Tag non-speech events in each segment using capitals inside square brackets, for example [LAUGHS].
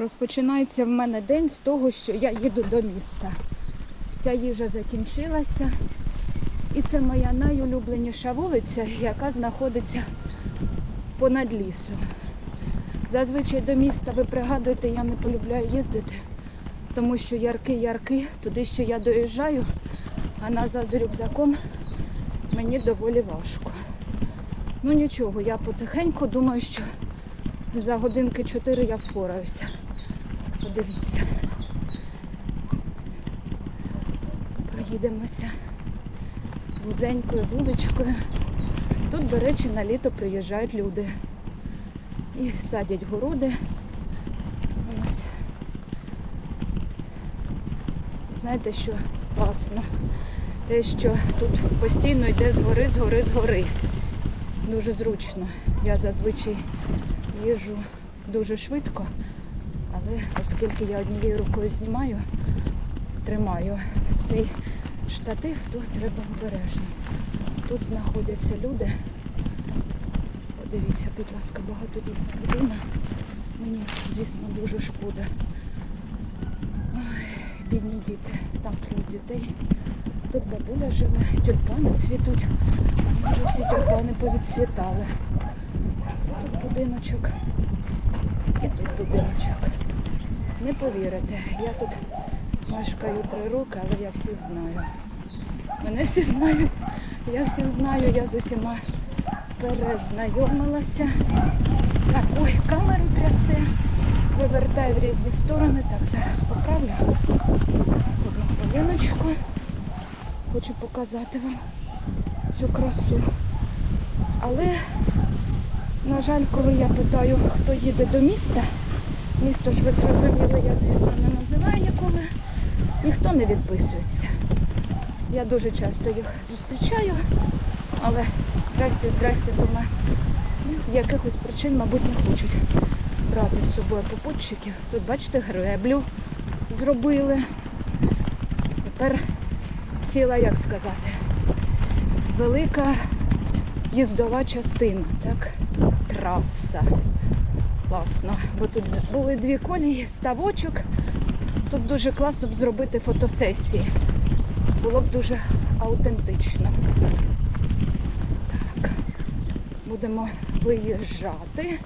Розпочинається в мене день з того, що я їду до міста. Вся їжа закінчилася. І це моя найулюбленіша вулиця, яка знаходиться понад лісом. Зазвичай до міста ви пригадуєте, я не полюбляю їздити, тому що ярки-ярки, туди ще я доїжджаю, а назад з рюкзаком мені доволі важко. Ну нічого, я потихеньку думаю, що за годинки 4 я впораюся. Подивіться. Проїдемося вузенькою вуличкою. Тут, до речі, на літо приїжджають люди і садять городи. Знаєте, що класно? Те, що тут постійно йде згори, згори, згори. Дуже зручно. Я зазвичай їжджу дуже швидко, але оскільки я однією рукою знімаю, тримаю свій штатив, то треба обережно. Тут знаходяться люди. Подивіться, будь ласка, багатодітна людина. Мені, звісно, дуже шкода. Ой, бідні діти. Там трьох дітей. Тут бабуля живе, тюльпани цвітуть. Вже всі тюльпани повідцвітали. Тут будиночок. І тут будиночок. Не повірите, я тут мешкаю три роки, але я всіх знаю. Мене всі знають, я всіх знаю, я з усіма перезнайомилася. Так, ой, камеру трясе. Вивертаю в різні сторони. Так, зараз поправлю. Одну. Хочу показати вам цю красу. Але, на жаль, коли я питаю, хто їде до міста, місто ж ви зрозуміли, я, звісно, не називаю ніколи, ніхто не відписується. Я дуже часто їх зустрічаю, але здрасте, здрасте, думаю, ну, з якихось причин, мабуть, не хочуть брати з собою попутчиків. Тут, бачите, греблю зробили. Тепер ціла, як сказати, велика їздова частина, так? Траса. Класно. Бо тут були дві колії, ставочок. Тут дуже класно б зробити фотосесії. Було б дуже аутентично. Так, будемо виїжджати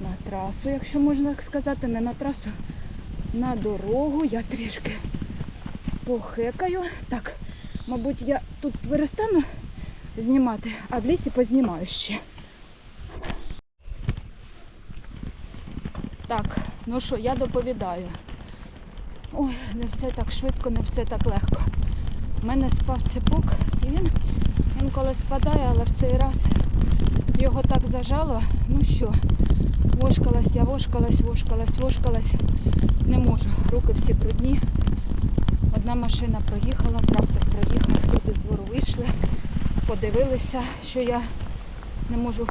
на трасу, якщо можна так сказати, не на трасу, на дорогу. Я трішки похекаю. Так, мабуть, я тут перестану знімати, а в лісі познімаю ще. Так, ну що, я доповідаю. Ой, не все так швидко, не все так легко. У мене спав цепок, і він інколи спадає, але в цей раз його так зажало. Ну що, вошкалась, я вошкалась, вошкалась, вошкалась. Не можу. Руки всі брудні. Одна машина проїхала, трактор проїхав, люди з двору вийшли, подивилися, що я не можу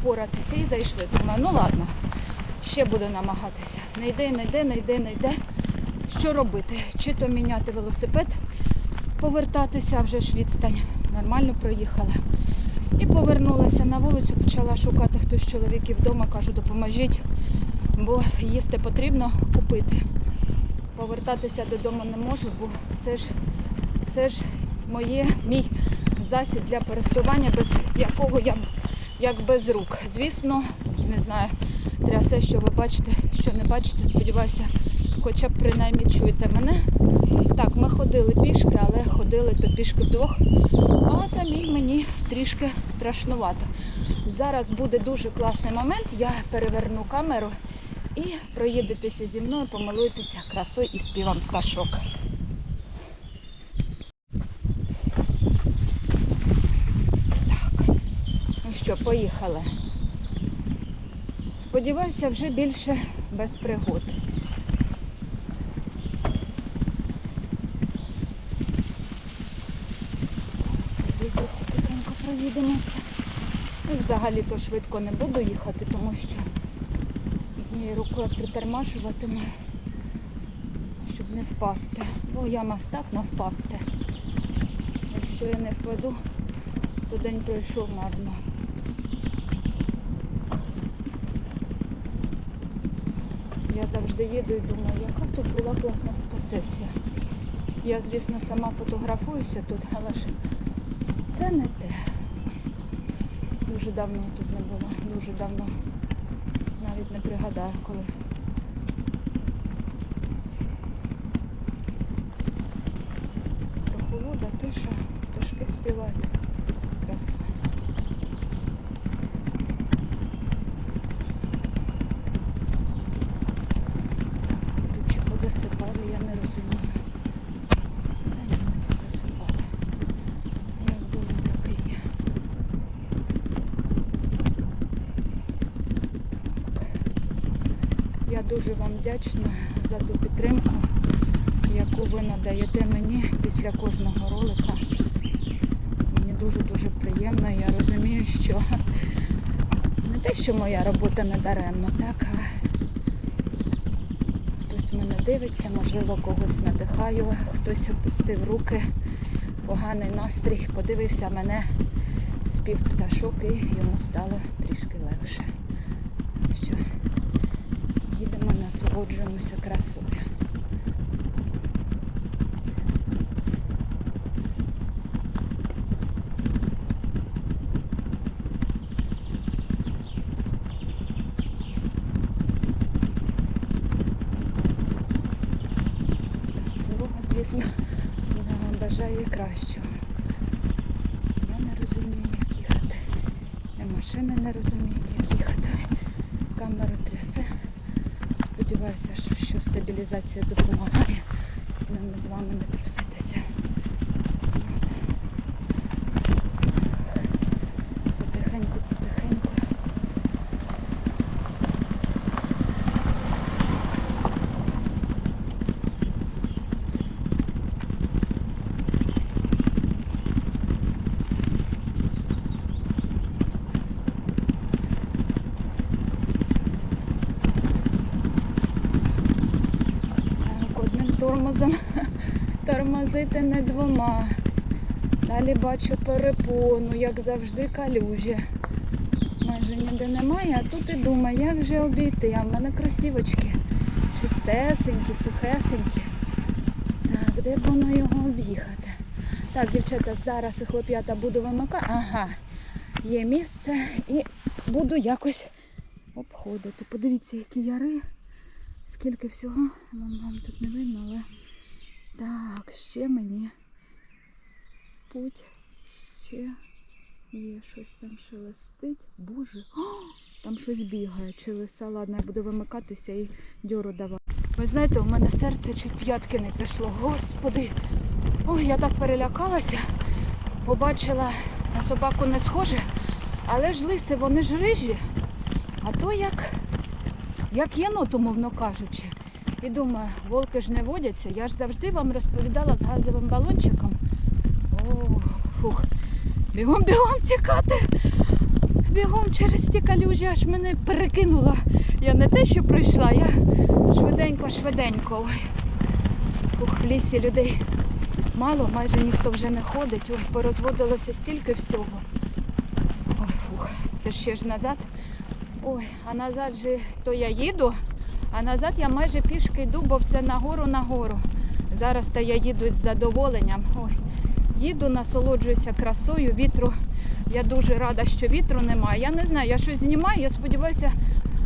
впоратися і зайшли. Думаю, ну ладно, ще буду намагатися. Не йде, не йде, не йде, не йде. Що робити? Чи то міняти велосипед, повертатися, вже ж відстань. Нормально проїхала. І повернулася на вулицю, почала шукати хтось з чоловіків вдома, кажу, допоможіть, бо їсти потрібно купити. Повертатися додому не можу, бо це ж, це ж моє, мій засіб для пересування, без якого я як без рук. Звісно, не знаю, трясе, що ви бачите, що не бачите, сподіваюся, хоча б принаймні чуєте мене. Так, ми ходили пішки, але ходили то пішки вдвох, а самій мені трішки страшнувато. Зараз буде дуже класний момент, я переверну камеру і проїдетеся зі мною, помилуйтеся красою і співом пташок. Так, ну що, поїхали. Сподіваюся, вже більше без пригод. Звідси тихенько проїдемося. Ну, і взагалі то швидко не буду їхати, тому що однією рукою притормажуватиму, щоб не впасти. Бо я мастак на впасти. Якщо я не впаду, то день пройшов марно. Я завжди їду і думаю, яка тут була класна фотосесія. Я, звісно, сама фотографуюся тут, але ж це не те. Дуже давно тут не було, дуже давно. Навіть не пригадаю, коли. Прохолода, тиша, пташки співають. Краса. Тут чи позасипали, я не розумію. Та ні, не позасипали. Як було, так і є. Я дуже вам вдячна за ту підтримку, яку ви надаєте мені після кожного ролика. Мені дуже-дуже приємно. Я розумію, що не те, що моя робота не даремна, так, дивиться, можливо, когось надихаю, хтось опустив руки, поганий настрій, подивився мене спів пташок і йому стало трішки легше. Що їдемо, насолоджуємося красою. Дорога, звісно, нам бажає кращого. Я не розумію, як їхати. Машини не розуміють, як їхати. Камера трясе. Сподіваюся, що стабілізація допомагає нам з вами не труситися. Потихеньку, потихеньку. Так, одним тормозом [LAUGHS] тормозити не двома. Далі бачу перепону, як завжди, калюжі. Майже ніде немає, а тут і думаю, як же обійти. А в мене кросівочки чистесенькі, сухесенькі. Так, де б воно його об'їхати? Так, дівчата, зараз і хлоп'ята буду вимикати. Ага, є місце і буду якось обходити. Подивіться, які яри. Скільки всього, вам, вам тут не видно, але так, ще мені путь, ще є щось там шелестить. Боже, О, там щось бігає, чи лиса, ладно, я буду вимикатися і дьору давати. Ви знаєте, у мене серце чуть п'ятки не пішло. Господи, ой, я так перелякалася, побачила на собаку не схоже, але ж лиси, вони ж рижі, а то як як єнот, умовно кажучи. І думаю, волки ж не водяться. Я ж завжди вам розповідала з газовим балончиком. О, фух. Бігом, бігом тікати. Бігом через ті калюжі, аж мене перекинуло. Я не те, що прийшла, я швиденько, швиденько. Ой. Фух, в лісі людей мало, майже ніхто вже не ходить. Ой, порозводилося стільки всього. Ой, фух, це ще ж назад. Ой, а назад же то я їду, а назад я майже пішки йду, бо все нагору нагору. Зараз то я їду з задоволенням. Ой, їду, насолоджуюся красою, вітру. Я дуже рада, що вітру немає. Я не знаю, я щось знімаю, я сподіваюся,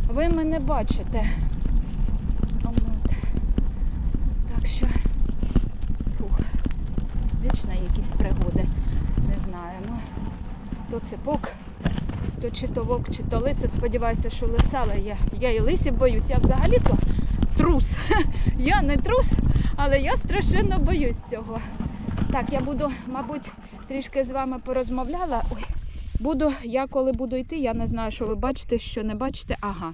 ви мене бачите. От. Так що, фух, вічно якісь пригоди. Не знаю. Ну, то ципок то чи то вовк, чи то лиса. Сподіваюся, що лиса, але я, я і лисі боюсь. Я взагалі-то трус. [LAUGHS] Я не трус, але я страшенно боюсь цього. Так, я буду, мабуть, трішки з вами порозмовляла. Ой, буду, я коли буду йти, я не знаю, що ви бачите, що не бачите. Ага.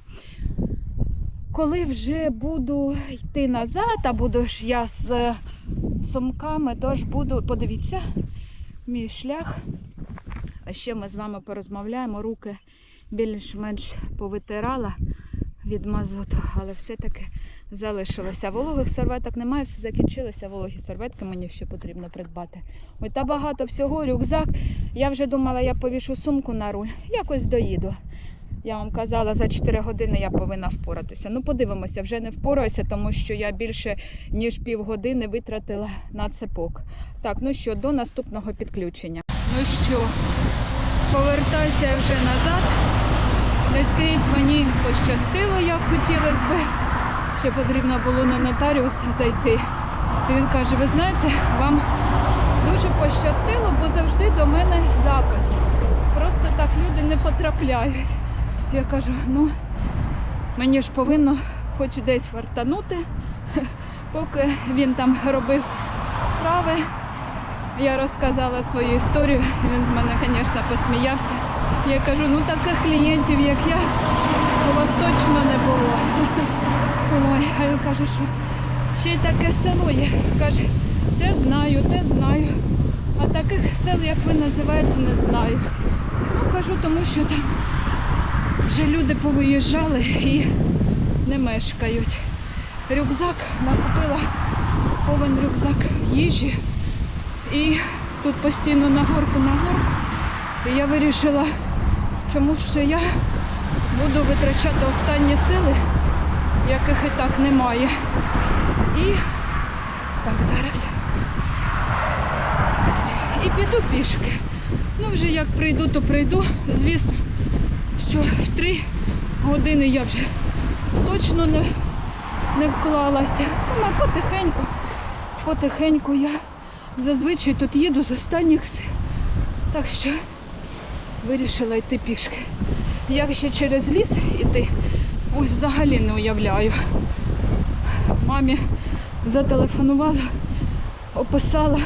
Коли вже буду йти назад, а буду ж я з сумками, тож буду, подивіться, мій шлях. А ще ми з вами порозмовляємо. Руки більш-менш повитирала від мазуту, але все-таки залишилося. Вологих серветок немає, все закінчилося. Вологі серветки мені ще потрібно придбати. Ой, та багато всього, рюкзак. Я вже думала, я повішу сумку на руль. Якось доїду. Я вам казала, за 4 години я повинна впоратися. Ну, подивимося, вже не впораюся, тому що я більше ніж півгодини витратила на цепок. Так, ну що, до наступного підключення. Ну що, повертаюся вже назад. Не скрізь мені пощастило, як хотілося би. Ще потрібно було на нотаріуса зайти. І він каже: ви знаєте, вам дуже пощастило, бо завжди до мене запис. Просто так люди не потрапляють. Я кажу, ну мені ж повинно хоч десь фартанути, [LAUGHS] поки він там робив справи. Я розказала свою історію, він з мене, звісно, посміявся. Я кажу, ну таких клієнтів, як я, у вас точно не було. [LAUGHS] Ой, а він каже, що ще й таке село є. Каже, те знаю, те знаю. А таких сел, як ви називаєте, не знаю. Ну кажу, тому що там вже люди повиїжджали і не мешкають. Рюкзак накупила повен рюкзак їжі. І тут постійно на горку, на горку. І я вирішила, чому ще я буду витрачати останні сили, яких і так немає. І так зараз. І піду пішки. Ну, вже як прийду, то прийду. Звісно, що в три години я вже точно не, не вклалася. Ну, потихеньку, потихеньку я зазвичай тут їду з останніх сил. Так що вирішила йти пішки. Як ще через ліс іти, ой, взагалі не уявляю. Мамі зателефонувала, описала.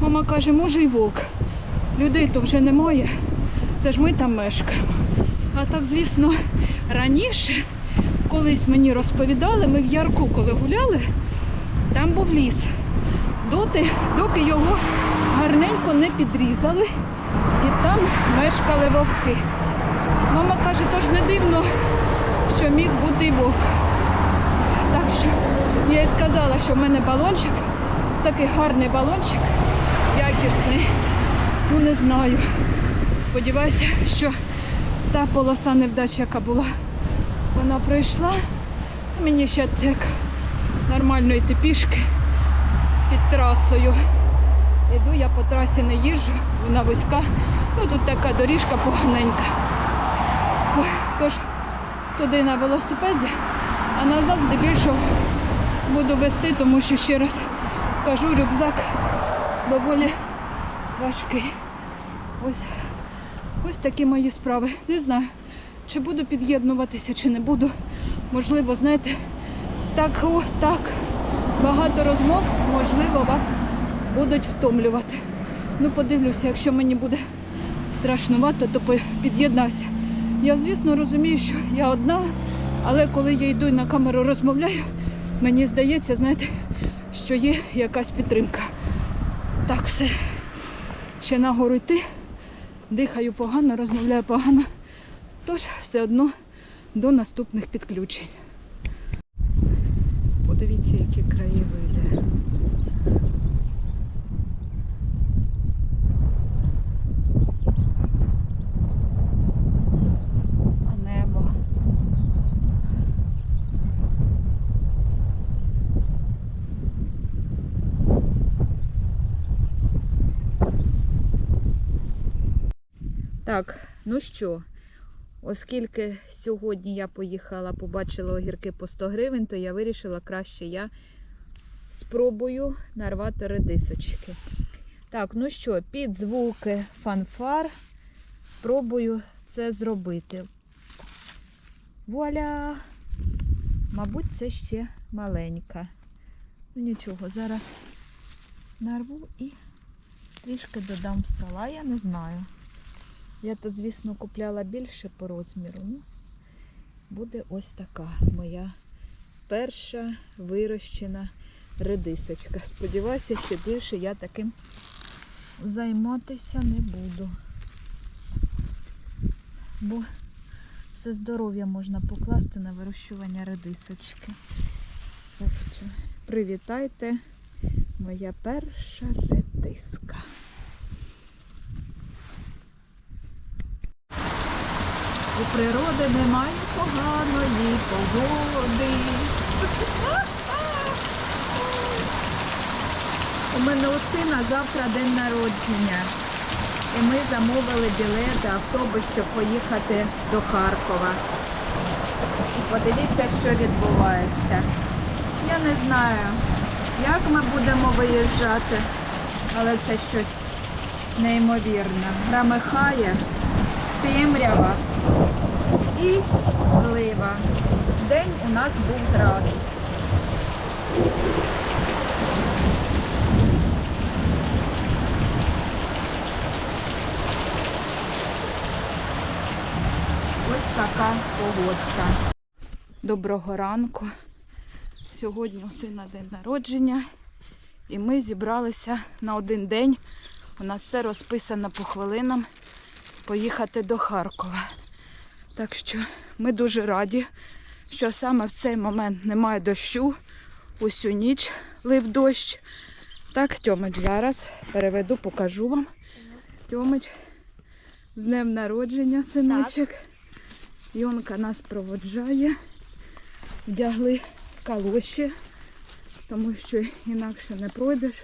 Мама каже, може і вовк. Людей то вже немає. Це ж ми там мешкаємо. А так, звісно, раніше, колись мені розповідали, ми в Ярку, коли гуляли, там був ліс. Доти, доки його гарненько не підрізали, і там мешкали вовки. Мама каже, то ж не дивно, що міг бути і вовк. Так що я їй сказала, що в мене балончик, такий гарний балончик, якісний. Ну не знаю. Сподіваюся, що та полоса невдача, яка була, вона пройшла. Мені ще так нормально йти пішки трасою. Іду я по трасі не їжджу, вона вузька. Ну тут така доріжка поганенька. Ой, Тож туди на велосипеді, а назад здебільшого буду вести, тому що ще раз кажу, рюкзак доволі важкий. Ось, ось такі мої справи. Не знаю, чи буду під'єднуватися, чи не буду. Можливо, знаєте, так, о, так, багато розмов, можливо, вас будуть втомлювати. Ну, подивлюся, якщо мені буде страшнувато, то під'єднаюся. Я, звісно, розумію, що я одна, але коли я йду і на камеру розмовляю, мені здається, знаєте, що є якась підтримка. Так, все. Ще нагору йти, дихаю погано, розмовляю погано. Тож все одно до наступних підключень. Подивіться, які краєвиди. Так, ну що, оскільки сьогодні я поїхала, побачила огірки по 100 гривень, то я вирішила краще я спробую нарвати редисочки. Так, ну що, під звуки фанфар спробую це зробити. Вуаля! Мабуть, це ще маленька. Ну нічого, зараз нарву і трішки додам сала, я не знаю. Я тут, звісно, купляла більше по розміру. Ну, буде ось така моя перша вирощена редисочка. Сподіваюся, що більше я таким займатися не буду. Бо все здоров'я можна покласти на вирощування редисочки. Привітайте, моя перша редиска. Природи немає поганої погоди. У мене у сина завтра день народження. І ми замовили білет автобус, щоб поїхати до Харкова. Подивіться, що відбувається. Я не знаю, як ми будемо виїжджати, але це щось неймовірне. Громихає, темрява і злива. День у нас був град. Ось така погодка. Доброго ранку. Сьогодні у сина день народження. І ми зібралися на один день. У нас все розписано по хвилинам поїхати до Харкова. Так що ми дуже раді, що саме в цей момент немає дощу. Усю ніч лив дощ. Так, Тьомич, зараз переведу, покажу вам. Тьомич, з днем народження, синочок. Йонка нас проводжає. Вдягли калоші, тому що інакше не пройдеш.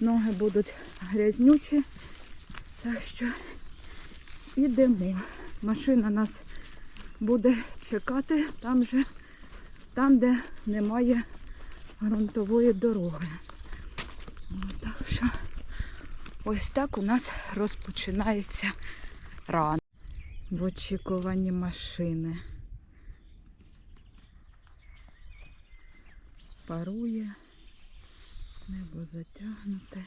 Ноги будуть грязнючі. Так що ідемо. Машина нас буде чекати там же, там, де немає ґрунтової дороги. Так що ось так у нас розпочинається ран. В очікуванні машини. Парує, небо затягнуте.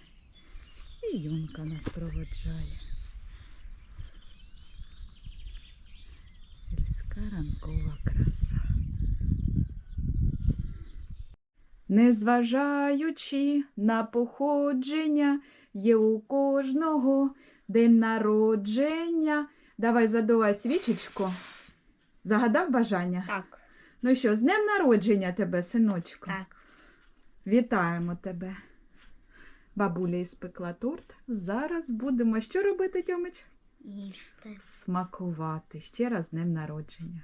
І юнка нас проводжає. Сільська ранкова краса. Незважаючи на походження, є у кожного день народження. Давай задувай свічечку. Загадав бажання? Так, Ну що, з днем народження тебе, синочку. так. Вітаємо тебе. Бабуля іспекла торт. Зараз будемо що робити, Тьомич? Їсти. Смакувати. Ще раз з днем народження.